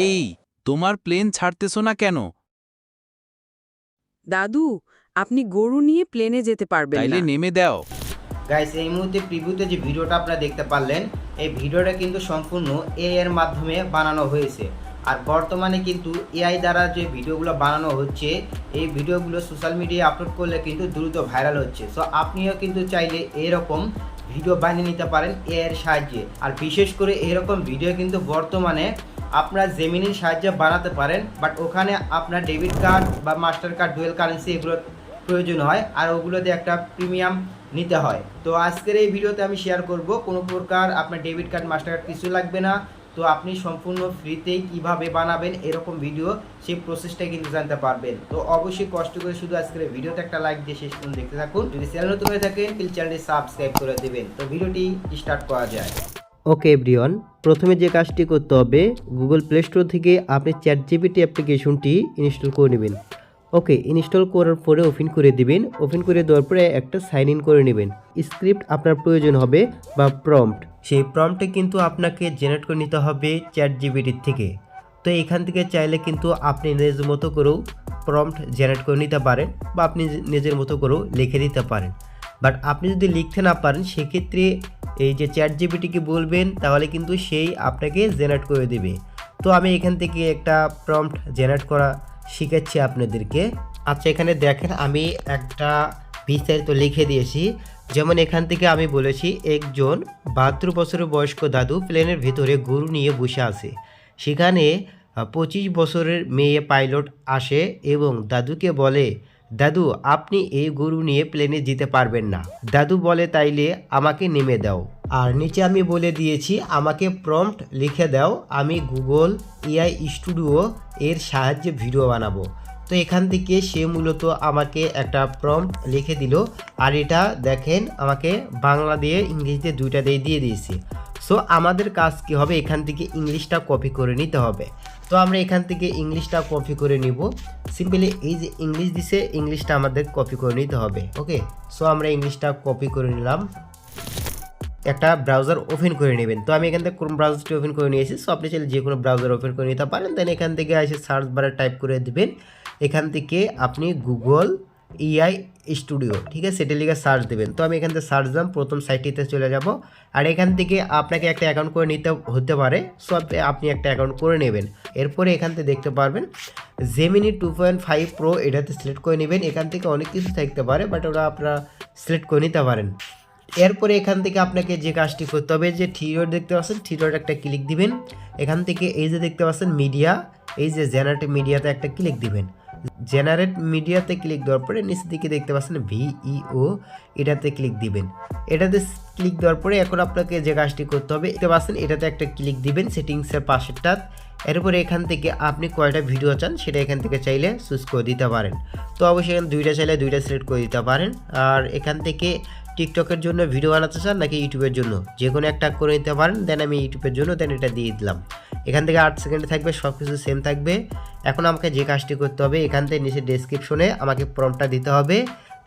এই তোমার প্লেন ছাড়তেছো না কেন? দাদু আপনি গরু নিয়ে প্লেনে যেতে পারবেন তাইলে না। নেমে দাও। গাইস এই মুহূর্তে প্রিভিউতে যে ভিডিওটা আপনারা দেখতে পারলেন এই ভিডিওটা কিন্তু সম্পূর্ণ এ এর মাধ্যমে বানানো হয়েছে। আর বর্তমানে কিন্তু এআই দ্বারা যে ভিডিওগুলো বানানো হচ্ছে এই ভিডিওগুলো সোশ্যাল মিডিয়ায় আপলোড করলে কিন্তু দ্রুত ভাইরাল হচ্ছে। সো আপনিও কিন্তু চাইলে এরকম ভিডিও বানিয়ে নিতে পারেন এ এর সাহায্যে। আর বিশেষ করে এরকম ভিডিও কিন্তু বর্তমানে আপনার জেমিনির সাহায্যে বানাতে পারেন বাট ওখানে আপনার ডেবিট কার্ড বা মাস্টার কার্ড ডুয়েল কারেন্সি এগুলো প্রয়োজন হয়, আর ওগুলোতে একটা প্রিমিয়াম নিতে হয়। তো আজকের এই ভিডিওতে আমি শেয়ার করব কোনো প্রকার আপনার ডেবিট কার্ড মাস্টার কার্ড কিছু লাগবে না, তো আপনি সম্পূর্ণ ফ্রিতেই কীভাবে বানাবেন এরকম ভিডিও সেই প্রসেসটা কিন্তু জানতে পারবেন। তো অবশ্যই কষ্ট করে শুধু আজকের ভিডিওতে একটা লাইক দিয়ে শেষ পর্যন্ত দেখতে থাকুন। যদি চ্যানেল নতুন হয়ে থাকেন প্লিজ চ্যানেলটি সাবস্ক্রাইব করে দেবেন। তো ভিডিওটি স্টার্ট করা যায়। ওকে এভরিওয়ান, প্রথমে যে কাজটি করতে হবে গুগল প্লে স্টোর থেকে আপনি চ্যাট জিপিটি অ্যাপ্লিকেশনটি ইনস্টল করে নেবেন। ওকে, ইনস্টল করার পরে ওপেন করে দিবেন। ওপেন করে দেওয়ার পরে একটা সাইন ইন করে নেবেন। স্ক্রিপ্ট আপনার প্রয়োজন হবে বা প্রম্পট। সেই প্রম্পটে কিন্তু আপনাকে জেনারেট করে নিতে হবে চ্যাট জিপিটির থেকে। তো এখান থেকে চাইলে কিন্তু আপনি নিজের মতো করেও প্রম্পট জেনারেট করে নিতে পারেন বা আপনি নিজের মতো করেও লিখে দিতে পারেন। বাট আপনি যদি লিখতে না পারেন, সেক্ষেত্রে এই যে চ্যাট জিপিটিকে বলবেন, তাহলে কিন্তু সেই আপনাকে জেনারেট করে দেবে। তো আমি এখান থেকে একটা প্রম্পট জেনারেট করা শিখাচ্ছি আপনাদেরকে। আচ্ছা এখানে দেখেন আমি একটা বিস্তারিত লিখে দিয়েছি। যেমন এখান থেকে আমি বলেছি, একজন বাহাত্তর বছরের বয়স্ক দাদু প্লেনের ভেতরে গরু নিয়ে বসে আছে। সেখানে পঁচিশ বছরের মেয়ে পাইলট আসে এবং দাদুকে বলে দাদু, আপনি এই গরু নিয়ে প্লেনে যেতে পারবেন না। দাদু বলে তাইলে আমাকে নেমে দাও। আর নিচে আমি বলে দিয়েছি, আমাকে প্রম্পট লিখে দাও, আমি গুগল এআই স্টুডিও এর সাহায্যে ভিডিও বানাবো। তো এখান থেকে সে মূলত আমাকে একটা প্রম্পট লিখে দিল, আর এটা দেখেন আমাকে বাংলা দিয়ে ইংরেজিতে দুইটা দিয়ে দিয়ে দিয়েছি। সো আমাদের কাজ কি হবে? এখান থেকে ইংলিশটা কপি করে নিতে হবে। তো আমরা এখান থেকে ইংলিশটা কপি করে নিব। সিম্পলি এই যে ইংলিশ দিছে, ইংলিশটা আমাদের কপি করে নিতে হবে ওকে সো আমরা ইংলিশটা কপি করে নিলাম। একটা ব্রাউজার ওপেন করে নেবেন। তো আমি এখান থেকে কোন ব্রাউজারটি ওপেন করে নিয়েছি। সো আপনি চাইলে যে কোনো ব্রাউজার ওপেন করে নিতে পারেন। দেন এখান থেকে এসে সার্চ বারে টাইপ করে দেবেন। এখান থেকে আপনি গুগল ইআই স্টুডিও ঠিক আছে? সেটা লিখে সার্চ দেবেন। তো আমি এখান থেকে সার্চ দিলাম, প্রথম সাইটটিতে চলে যাব। আর এখান থেকে আপনাকে একটা অ্যাকাউন্ট করে নিতে হতে পারে। সো আপনি- একটা অ্যাকাউন্ট করে নেবেন। এরপরে এখান থেকে দেখতে পারবেন Gemini two point five pro এটাতে সিলেক্ট করে নেবেন। এখান থেকে অনেক কিছু থাকতে পারে বাট ওটা আপনারা সিলেক্ট করে নিতে পারেন। এরপরে এখান থেকে আপনাকে যে কাজটি করতে হবে, যে থিরোড দেখতে পাচ্ছেন থিরোড একটা ক্লিক দিবেন। এখান থেকে এই যে দেখতে পাচ্ছেন মিডিয়া এই যে জেনারেট মিডিয়াতে একটা ক্লিক দিবেন। জেনারেট মিডিয়াতে ক্লিক দেওয়ার পরে নিচের দিকে দেখতে পাচ্ছেন ভিইও, এটাতে ক্লিক দিবেন। এটাতে ক্লিক দেওয়ার পরে এখন আপনাকে যে কাজটি করতে হবে, দেখতে পাচ্ছেন এটাতে একটা ক্লিক দিবেন সেটিংসের পাশেরটা। এরপরে এখান থেকে আপনি কয়টা ভিডিও চান সেটা এখান থেকে চাইলে চুজ করে দিতে পারেন। তো অবশ্যই এখানে দুইটা চাইলে দুইটা সিলেক্ট করে দিতে পারেন। আর এখান থেকে টিকটকের জন্য ভিডিও বানাতে চান নাকি ইউটিউবের জন্য? যে কোনো একটা করে নিতে পারেন, দেন আমি ইউটিউবের জন্য, দেন এটা দিয়ে দিলাম। এখান থেকে আট সেকেন্ডে থাকবে সব কিছু সেম থাকবে। এখন আমাকে যে কাজটি করতে হবে, এখান থেকে নিচে ডেসক্রিপশনে আমাকে প্রমটা দিতে হবে।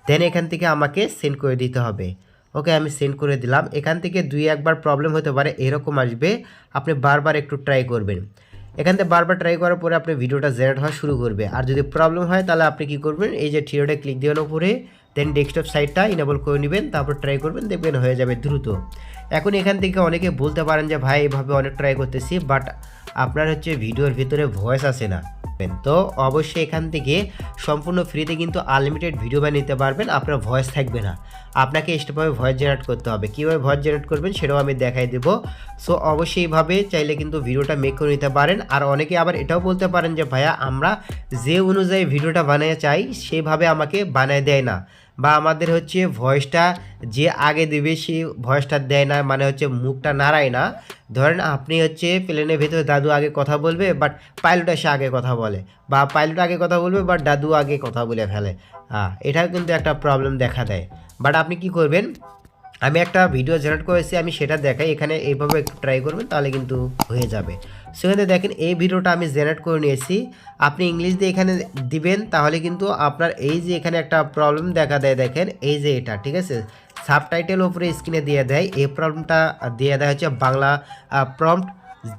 দেন এখান থেকে আমাকে সেন্ড করে দিতে হবে। ওকে আমি সেন্ড করে দিলাম। এখান থেকে দুই একবার প্রবলেম হতে পারে, এরকম আসবে। আপনি বারবার একটু ট্রাই করবেন। এখান থেকে বারবার ট্রাই করার পরে আপনি ভিডিওটা জেনারেট হওয়া শুরু করবে। আর যদি প্রবলেম হয়, তাহলে আপনি কি করবেন? এই যে থিওটা ক্লিক দেওয়ার উপরে দেন ডেস্কটপ সাইটটা ইনেবল করে নেবেন, তারপর ট্রাই করবেন, দেখবেন হয়ে যাবে দ্রুত। এখন এখান থেকে অনেকে বলতে পারেন যে, ভাই, এভাবে অনেক ট্রাই করতেছি বাট আপনার হচ্ছে ভিডিওর ভিতরে ভয়েস আসে না। তো অবশ্যই এখান থেকে সম্পূর্ণ ফ্রিতে কিন্তু আনলিমিটেড ভিডিও বানিয়ে নিতে পারবেন, আপনার ভয়েস থাকবে না। আপনাকে এক্সট্রাভাবে ভয়েস জেনারেট করতে হবে। কীভাবে ভয়েস জেনারেট করবেন সেটাও আমি দেখাই দেবো। সো অবশ্যই এইভাবে চাইলে কিন্তু ভিডিওটা মেক করে নিতে পারেন। আর অনেকে আবার এটাও বলতে পারেন যে, ভাইয়া, আমরা যে অনুযায়ী ভিডিওটা বানিয়ে চাই, সেভাবে আমাকে বানায় দেয় না। বা আমাদের হচ্ছে ভয়েসটা যে আগে দেবে সে ভয়েসটা দেয় না মানে হচ্ছে মুখটা নাড়ায় না। ধরেন আপনি হচ্ছে প্লেনের ভেতরে দাদু আগে কথা বলবে বাট পাইলট এসে আগে কথা বলে। বা পাইলট আগে কথা বলবে বাট দাদু আগে কথা বলে ফেলে। হ্যাঁ এটাও কিন্তু একটা প্রবলেম দেখা দেয়। বাট আপনি কি করবেন? আমি একটা ভিডিও জেনারেট করেছি, আমি সেটা দেখাই, এখানে এইভাবে একটু ট্রাই করবেন, তাহলে কিন্তু হয়ে যাবে। সেখানে দেখেন এই ভিডিওটা আমি জেনারেট করে নিয়েছি। আপনি ইংলিশ দিয়ে এখানে দিবেন, তাহলে কিন্তু আপনার এই যে এখানে একটা প্রবলেম দেখা দেয়, দেখেন এই যে এটা, ঠিক আছে? সাবটাইটেল ওপরে স্ক্রিনে দিয়ে দেয়, এই প্রবলেমটা দিয়ে দেয় হচ্ছে বাংলা প্রম্পট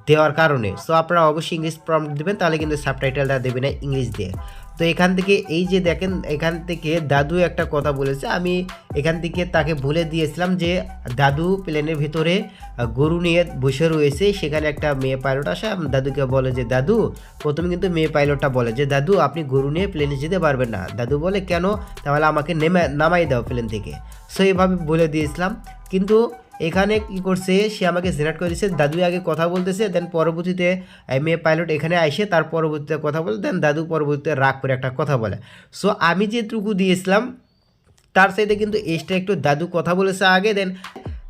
দেওয়ার কারণে। সো আপনারা অবশ্যই ইংলিশ প্রম্পট দেবেন, তাহলে কিন্তু সাবটাইটেলটা দেবে না ইংলিশ দিয়ে। তো এখান থেকে এই যে দেখেন, এখান থেকে দাদু একটা কথা বলেছে। আমি এখান থেকে তাকে বলে দিয়েছিলাম যে, দাদু প্লেনের ভিতরে গরু নিয়ে বসে রয়েছে। সেখানে একটা মেয়ে পাইলট আসে। দাদুকে বলে যে, দাদু, প্রথমে কিন্তু মেয়ে পাইলটটা বলে যে, দাদু, আপনি গরু নিয়ে প্লেনে যেতে পারবেন না। দাদু বলে, কেন? তাহলে আমাকে নেমে, নামাই দাও প্লেন থেকে। সো এইভাবে বলে দিয়েছিলাম। কিন্তু এখানে কি করছে? সে আমাকে জেনারেট করে দিচ্ছে দাদু আগে কথা বলতেছে দেন পরবর্তীতে মেয়ে পাইলট এখানে আসে তার পরবর্তীতে কথা বলে দেন দাদু পরবর্তীতে রাগ করে একটা কথা বলে। সো আমি যেটুকু দিয়েছিলাম, তার সাথে কিন্তু এক্সট্রা একটু দাদু কথা বলেছে আগে দেন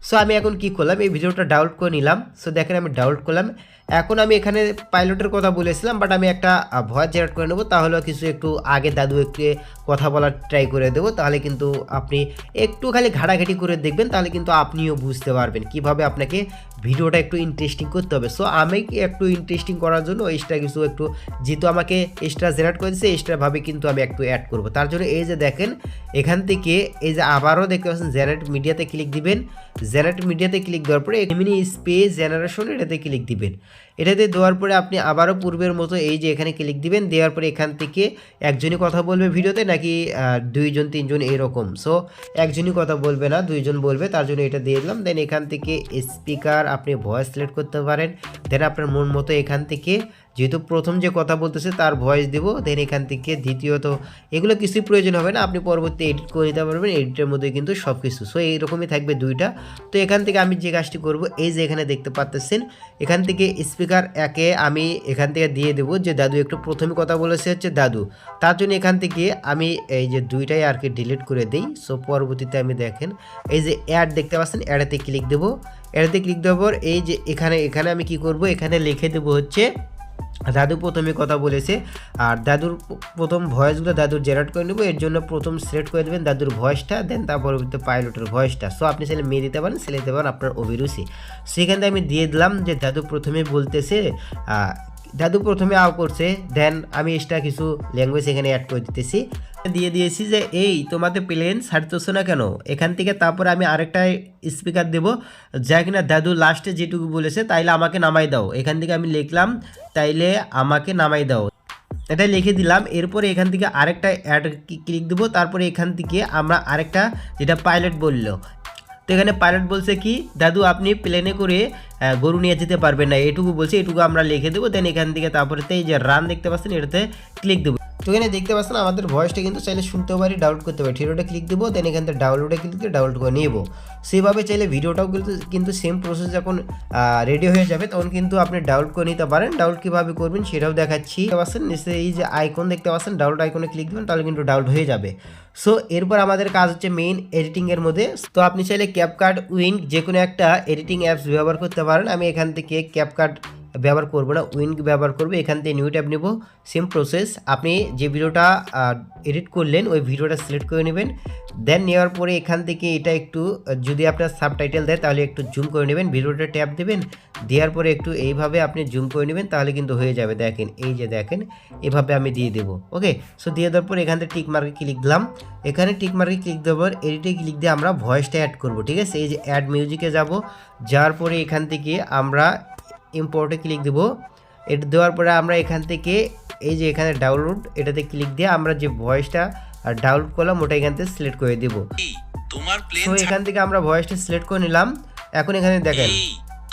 সো আমি এখন কি করলাম? এই ভিডিওটা ডাউনলোড করে নিলাম। সো দেখেন আমি ডাউনলোড করলাম। এখন আমি এখানে পাইলটের কথা বলেছিলাম বাট আমি একটা ভয়েস জেনারেট করে নেব। তাহলে কিছু একটু আগে দাদু একটু কথা বলার ট্রাই করে দেবো। তাহলে কিন্তু আপনি একটু খালি ঘাটাঘাটি করে দেখবেন, তাহলে কিন্তু আপনিও বুঝতে পারবেন কীভাবে আপনাকে ভিডিওটা একটু ইন্টারেস্টিং করতে হবে। সো আমি একটু ইন্টারেস্টিং করার জন্য এক্সট্রা কিছু একটু, যেহেতু আমাকে এক্সট্রা জেনারেট করে দিচ্ছে এক্সট্রাভাবে কিন্তু আমি একটু অ্যাড করব। তার জন্য এই যে দেখেন, এখান থেকে এই যে আবারও দেখতে পাচ্ছেন জেনারেট মিডিয়াতে ক্লিক দিবেন। জেনারেট মিডিয়াতে ক্লিক দেওয়ার পরে এমনি স্পেস জেনারেশন এটাতে ক্লিক দিবেন। এটাতে দেওয়ার পরে আপনি আবারও পূর্বের মতো এই যে এখানে ক্লিক দিবেন, দেওয়ার পরে এখান থেকে একজনই কথা বলবে ভিডিওতে নাকি দুইজন, তিনজন এরকম। সো একজনই কথা বলবে না, দুইজন বলবে, তার জন্য এটা দিয়ে দিলাম। দেন এখান থেকে স্পিকার আপনি ভয়েস সিলেক্ট করতে পারেন। দেন আপনার মন মতো এখান থেকে যেহেতু প্রথম যে কথা বলতেছে তার ভয়েস দেবো। দেন এখান থেকে দ্বিতীয়ত এগুলো কিছুই প্রয়োজন হবে না, আপনি পরবর্তী এডিট করে নিতে পারবেন। এডিটের মধ্যে কিন্তু সব কিছু সো এইরকমই থাকবে দুইটা। তো এখান থেকে আমি যে কাজটি করব, এই যে এখানে দেখতে পাচ্ছেন এখান থেকে স্পিকার একে আমি এখান থেকে দিয়ে দেবো যে দাদু একটু প্রথমে কথা বলেছে হচ্ছে দাদু। তার জন্য এখান থেকে আমি এই যে দুইটাই আর কি ডিলিট করে দিই সো পরবর্তীতে আমি দেখেন, এই যে অ্যাড দেখতে পাচ্ছেন অ্যাডেতে ক্লিক দেবো। অ্যাডেতে ক্লিক দেওয়ার পর এই যে এখানে এখানে আমি কি করব, এখানে লিখে দেবো হচ্ছে দাদু প্রথমে কথা বলেছে, আর দাদুর প্রথম ভয়েসগুলো দাদুর জেনারেট করে নেব, এর জন্য প্রথম সিলেক্ট করে দেবেন দাদুর ভয়েসটা, দেন তার পরবর্তীতে পাইলটের ভয়েসটা। সো আপনি ছেলে মেয়ে দিতে পারেন, ছেলে দিতে পারেন, আপনার অভিরুচি। সেখান থেকে আমি দিয়ে দিলাম যে দাদু প্রথমে বলতেছে দাদু প্রথমে আও করছে, দেন আমি এক্সট্রা কিছু ল্যাঙ্গুয়েজ এখানে অ্যাড করে দিতেছি। দিয়ে দিয়েছি যে, এই, তোমাদের প্লেন ছাড়তেছো না কেন? এখান থেকে তারপর আমি আরেকটা স্পিকার দেবো। যা কিনা, দাদু লাস্টে যেটুকু বলেছে, তাইলে আমাকে নামাই দাও। এখান থেকে আমি লিখলাম, তাইলে আমাকে নামাই দাও। এটা লিখে দিলাম। এরপরে এখান থেকে আরেকটা অ্যাড ক্লিক দেবো। তারপরে এখান থেকে আমরা আরেকটা, যেটা পাইলট বলল। তো এখানে পাইলট বলছে কি, দাদু, আপনি প্লেনে করে গরু নিয়ে যেতে পারবেন না। এটুকু বলছে, এটুকু আমরা লিখে দেবো। দেন এখান থেকে তারপরে এই যে রান দেখতে পাচ্ছেন, এটাতে ক্লিক দেবো। তো এখানে দেখতে পাচ্ছেন আমাদের ভয়েসটা কিন্তু চাইলে শুনতেও পারি ডাউনলোড করতে পারি। থিরোটা ক্লিক দেবো দেন এখান থেকে ডাউনলোডে ক্লিক দিয়ে ডাউনলোড করে নেব। সেভাবে চাইলে ভিডিওটাও কিন্তু কিন্তু সেম প্রসেস যখন রেডি হয়ে যাবে, তখন কিন্তু আপনি ডাউনলোড করে নিতে পারেন। ডাউনলোড কীভাবে করবেন সেটাও দেখাচ্ছি। পাচ্ছেন, নিচে এই যে আইকন দেখতে পাচ্ছেন ডাউনলোড আইকনে ক্লিক দেবেন, তাহলে কিন্তু ডাউনলোড হয়ে যাবে। সো এরপর আমাদের কাজ হচ্ছে মেইন এডিটিংয়ের মধ্যে। তো আপনি চাইলে ক্যাপকার্ড উইন যে কোনো একটা এডিটিং অ্যাপস ব্যবহার করতে পারেন। আমি এখান থেকে ক্যাপকার্ড ব্যবহার করব না উইঙ্ক ব্যবহার করব, এখান থেকে নিউ ট্যাব নেব, সেম প্রসেস। আপনি যে ভিডিওটা এডিট করলেন, ওই ভিডিওটা সিলেক্ট করে নেবেন। দেন নেওয়ার পরে এখান থেকে এটা একটু, যদি আপনার সাবটাইটেল দেয়, তাহলে একটু জুম করে নেবেন, ভিডিওটা ট্যাপ দেবেন। দেওয়ার পরে একটু এইভাবে আপনি জুম করে নেবেন, তাহলে কিন্তু হয়ে যাবে, দেখেন, এই যে দেখেন, এভাবে আমি দিয়ে দেবো, ওকে? সো, দিয়ে দেওয়ার পর এখান থেকে টিক মার্কে ক্লিক দিলাম। এখানে টিক মার্কে ক্লিক দেওয়ার পর, এডিটে ক্লিক দিয়ে আমরা ভয়েসটা অ্যাড করব, ঠিক আছে? এই যে অ্যাড মিউজিকে যাব, যাওয়ার পরে এখান থেকে আমরা ইম্পোর্টে ক্লিক দেবো। এটা দেওয়ার পরে আমরা এখান থেকে এই যে এখানে ডাউনলোড এটাতে ক্লিক দিয়ে আমরা যে ভয়েসটা ডাউনলোড করলাম ওটা এখান থেকে সিলেক্ট করে দেবো। তোমার প্লেন তো এখান থেকে আমরা ভয়েসটা সিলেক্ট করে নিলাম। এখন এখানে দেখেন।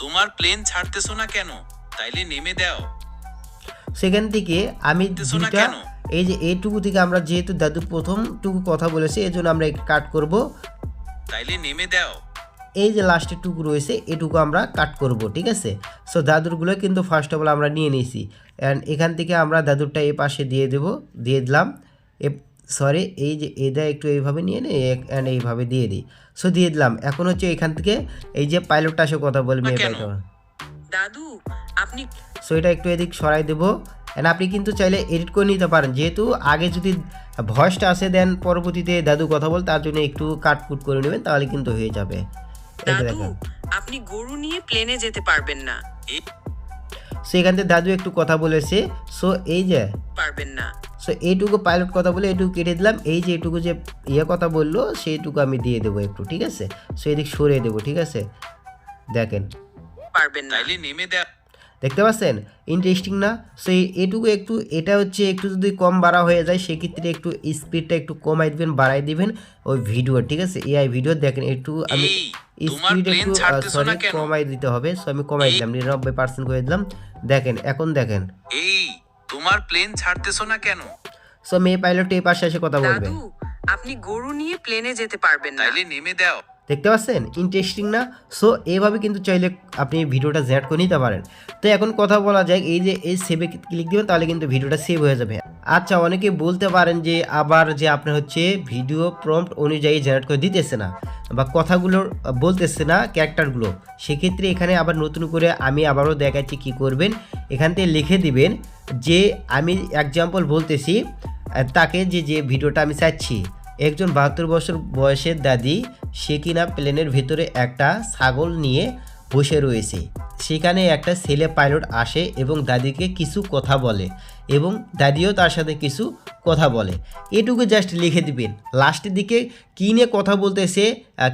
তোমার প্লেন ছাড়তেছো না কেন? তাইলে নেমে দাও। সেখান থেকে আমি কেন? এই যে এইটুকু থেকে আমরা যেহেতু দাদু প্রথমটুকু কথা বলেছে এই জন্য আমরা কাট করব। তাইলে নেমে দাও। এই যে লাস্টের টুকু রয়েছে এটুকু আমরা কাট করব ঠিক আছে? সো দাদুরগুলো কিন্তু ফার্স্ট অফ অল আমরা নিয়ে নিয়েছি। অ্যান্ড এখান থেকে আমরা দাদুরটা এই পাশে দিয়ে দেব দিয়ে দিলাম। এ সরি এই যে এটা একটু এইভাবে নিয়ে নে অ্যান্ড এইভাবে দিয়ে দিই। সো দিয়ে দিলাম। এখন হচ্ছে এখান থেকে এই যে পাইলটটা এসে কথা বলবে দাদু আপনি সো এটা একটু এদিক সরাই দেবো। অ্যান্ড আপনি কিন্তু চাইলে এডিট করে নিতে পারেন। যেহেতু আগে যদি ভয়েসটা আসে দেন পরবর্তীতে দাদু কথা বল তার জন্য একটু কাটকুট করে নেবেন তাহলে কিন্তু হয়ে যাবে। দাদু আপনি গরু নিয়ে প্লেনে যেতে পারবেন না। সো এখান থেকে দাদু একটু কথা বলেছে। সো এই যে পারবেন না। সো এইটুকু পাইলট কথা বলে এইটুকু কেটে দিলাম। এই যে এইটুকু যে ইয়ে কথা বলল সেইটুকু আমি দিয়ে দেবো একটু ঠিক আছে? সো এদিক সরিয়ে দেবো ঠিক আছে? দেখেন। পারবেন না। নেমে দাও দেখতে পাচ্ছেন? ইন্টারেস্টিং না? সো এটুকু একটু এটা হচ্ছে একটু যদি কম বাড়া হয়ে যায় সেক্ষেত্রে একটু স্পিডটা একটু কমাই দিবেন বাড়াই দিবেন ওই ভিডিও ঠিক আছে? এআই ভিডিও দেখেন একটু আমি স্পিড একটু সরি কমাই দিতে হবে সো আমি কমাই দিলাম নিরানব্বই পার্সেন্ট করে দিলাম। দেখেন এখন দেখেন। এই তোমার প্লেন ছাড়তেছো না কেন? সো মেয়ে পাইলট এই পাশে এসে কথা বলবে। দাদু আপনি গরু নিয়ে প্লেনে যেতে পারবেন না। তাইলে নেমে দাও। দেখতে পাচ্ছেন? ইন্টারেস্টিং না? সো এইভাবে কিন্তু চাইলে আপনি ভিডিওটা জেড করে নিতে পারেন। তো এখন কথা বলা যায় এই যে, এই সেভে ক্লিক দিবেন, তাহলে কিন্তু ভিডিওটা সেভ হয়ে যাবে। আচ্ছা অনেকে বলতে পারেন যে, আবার যে আপনার হচ্ছে ভিডিও প্রম্পট অনুযায়ী জেনারেট করে দিতেছে না, বা কথাগুলো বলতেছে না ক্যারেক্টারগুলো সেক্ষেত্রে এখানে আবার নতুন করে আমি আবারও দেখাচ্ছি কি করবেন। এখান থেকে লিখে দিবেন যে, আমি এক্সাম্পল বলতেছি, তাকে যে যে ভিডিওটা আমি চাচ্ছি একজন বাহাত্তর বছর বয়সের দাদি, সে কিনা প্লেনের ভেতরে একটা ছাগল নিয়ে বসে রয়েছে। সেখানে একটা ছেলে পাইলট আসে এবং দাদিকে কিছু কথা বলে। এবং দাদিও তার সাথে কিছু কথা বলে। এটুকু জাস্ট লিখে দিবেন। লাস্টের দিকে কী নিয়ে কথা বলতেছে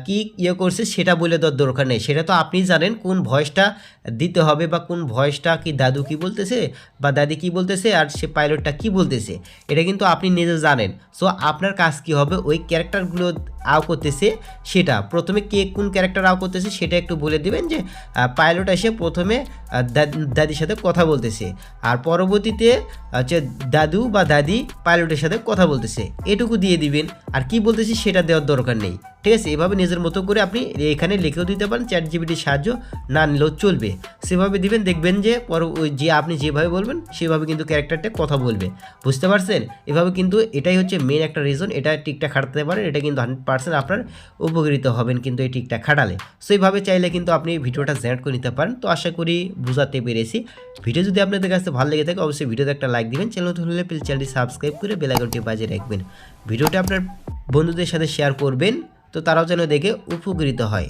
কি ইয়ে করছে সেটা বলে দেওয়ার দরকার নেই। সেটা তো আপনি জানেন কোন ভয়েসটা দিতে হবে বা কোন ভয়েসটা কি দাদু কি বলতেছে বা দাদি কি বলতেছে আর সে পাইলটটা কি বলতেছে, এটা কিন্তু আপনি নিজে জানেন। সো আপনার কাজ কি হবে? ওই ক্যারেক্টারগুলো আও করতেছে সেটা। প্রথমে কে কোন ক্যারেক্টার আও করতেছে সেটা একটু বলে দিবেন যে পাইলট এসে প্রথমে দাদির সাথে কথা বলতেছে। আর পরবর্তীতে হচ্ছে দাদু বা দাদি পাইলটের সাথে কথা বলতেছে। এটুকু দিয়ে দিবেন। আর কি বলতেছি সেটা দেওয়ার দরকার নেই। ঠিক আছে? এভাবে নিজের মতো করে আপনি এখানে লিখেও দিতে পারেন চ্যাট জিবিটির সাহায্য না নিলেও চলবে। সেভাবে দিবেন, দেখবেন যে পর যে আপনি যেভাবে বলবেন, সেভাবে কিন্তু ক্যারেক্টারটা কথা বলবে। বুঝতে পারছেন? এভাবে কিন্তু এটাই হচ্ছে মেন একটা রিজন এটা টিকটা খাটাতে পারেন, এটা কিন্তু হান্ড্রেড পার্সেন্ট আপনার উপকৃত হবেন কিন্তু এই টিকটা খাটালে। সো এইভাবে চাইলে কিন্তু আপনি ভিডিওটা জেনারেট করে নিতে পারেন। তো আশা করি বুঝাতে পেরেছি। ভিডিও যদি আপনাদের কাছে ভালো লেগে থাকে, অবশ্যই ভিডিওতে একটা দিবেন চ্যানেল হলে চ্যানেলটি সাবস্ক্রাইব করে বেলাইকনটি বাজিয়ে রাখবেন। ভিডিওটা আপনার বন্ধুদের সাথে শেয়ার করবেন, তো তারাও যেন দেখে উপকৃত হয়।